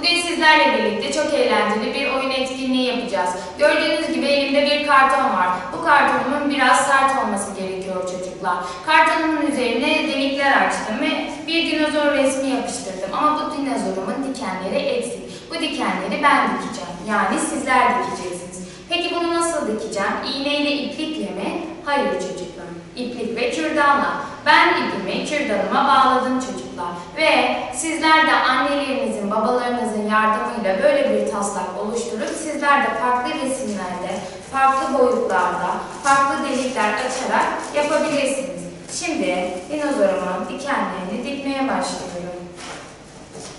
Bugün sizlerle birlikte çok eğlenceli bir oyun etkinliği yapacağız. Gördüğünüz gibi elimde bir karton var. Bu kartonumun biraz sert olması gerekiyor çocuklar. Kartonumun üzerine delikler açtım ve bir dinozor resmi yapıştırdım. Ama bu dinozorumun dikenleri eksik. Bu dikenleri ben dikeceğim. Yani sizler dikeceksiniz. Peki bunu nasıl dikeceğim? İğneyle iplikle mi? Hayır çocuklar. İplik ve kürdanla. Ben ipimi kürdanıma bağladım çocuklar. Ve sizler de annelerinizin, babalarınızın oluşturup sizler de farklı resimlerde, farklı boyutlarda, farklı delikler açarak yapabilirsiniz. Şimdi dinozorumun dikenlerini dikmeye başlıyorum.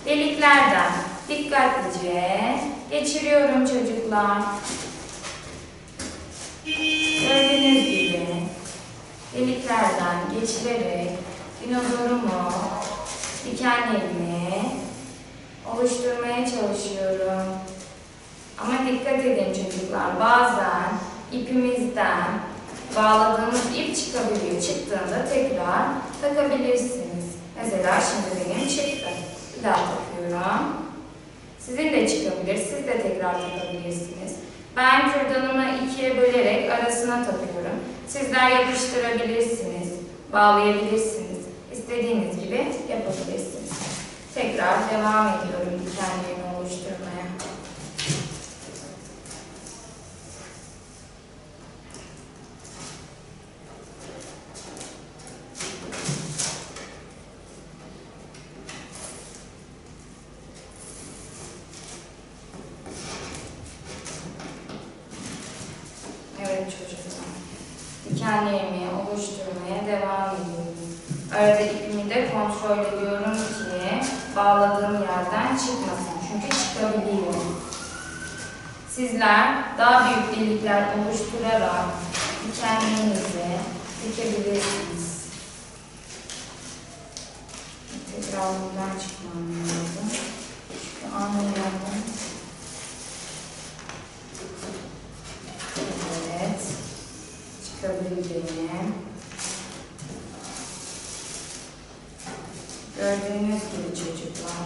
Deliklerden dikkatlice geçiriyorum çocuklar. Gördüğünüz gibi deliklerden geçirerek dinozorumu dikenlerini oluşturmaya çalışıyorum. Ama dikkat edin çocuklar bazen ipimizden bağladığımız ip çıkabiliyor. Çıktığında tekrar takabilirsiniz. Mesela şimdi benim çıktı. Bir daha takıyorum. Sizin de çıkabilir. Siz de tekrar takabilirsiniz. Ben kürdanımı ikiye bölerek arasına takıyorum. Sizler yapıştırabilirsiniz, bağlayabilirsiniz. İstediğiniz gibi yapabilirsiniz. Tekrar devam ediyorum dikenlerini oluşturmaya. Çocuklar. Dikenlerimi oluşturmaya devam ediyorum. Arada ipimi de kontrol ediyorum ki bağladığım yerden çıkmasın. Çünkü çıkabiliyor. Sizler daha büyük delikler oluşturarak dikenlerinizi dikebilirsiniz. Tekrar buradan çıkmam lazım. Çünkü anlayamadım. Evet. Çıkabildiğini. Gördüğünüz gibi çocuklar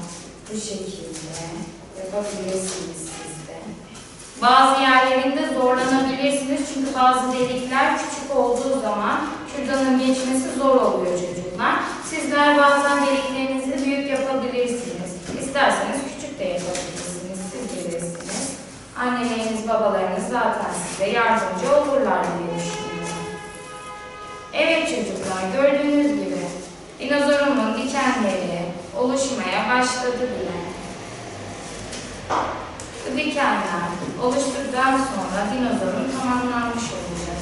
bu şekilde yapabilirsiniz siz de. Bazı yerlerinde zorlanabilirsiniz çünkü bazı delikler küçük olduğu zaman kürdanın geçmesi zor oluyor çocuklar. Sizler bazen deliklerinizi başladı bile. Dikenler oluştuktan sonra dinozorun tamamlanmış olacak.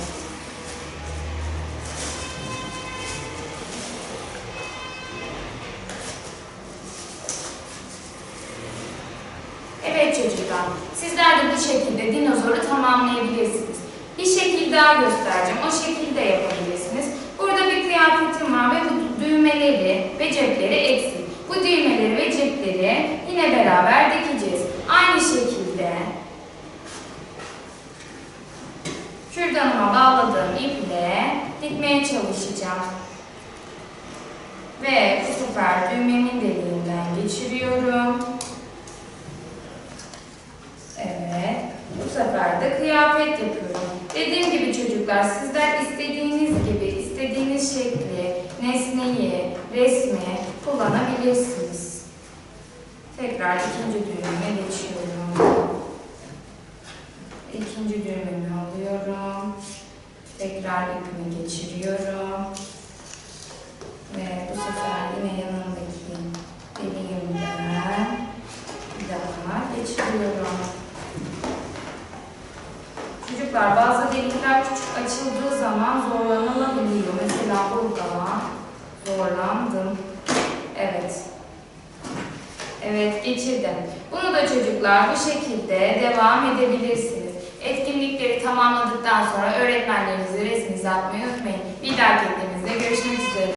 Evet çocuklar, sizler de bu şekilde dinozoru tamamlayabilirsiniz. Bir şekil daha göstereceğim, o şekilde yapabilirsiniz. Burada bir kıyafetim var ve bu düğmeleri ve cepleri eksik. Bu düğmeleri ve cepleri yine beraber dikeceğiz. Aynı şekilde kürdanıma bağladığım iple çalışacağım. Ve bu sefer düğmemin deliğinden geçiriyorum. Evet. Bu sefer de kıyafet yapıyorum. Dediğim gibi çocuklar sizler istediğiniz gibi istediğiniz şekli, nesneyi, resmi kullanabilirsiniz. Tekrar ikinci düğmeme geçiyorum. İkinci düğmemi alıyorum. Tekrar ipimi geçiriyorum. Ve bu sefer yine yanındaki deliğimden bir daha geçiriyorum. Çocuklar bazı delikler küçük açıldığı zaman zorlanılabiliyor. Mesela burada zorlandım. Evet. Evet geçirdim. Bunu da çocuklar bu şekilde devam edebilirsiniz. Etkinlikleri tamamladıktan sonra öğretmenlerinizi resminizi atmayı unutmayın. Bir dahaki etkinliğimizde görüşmek üzere.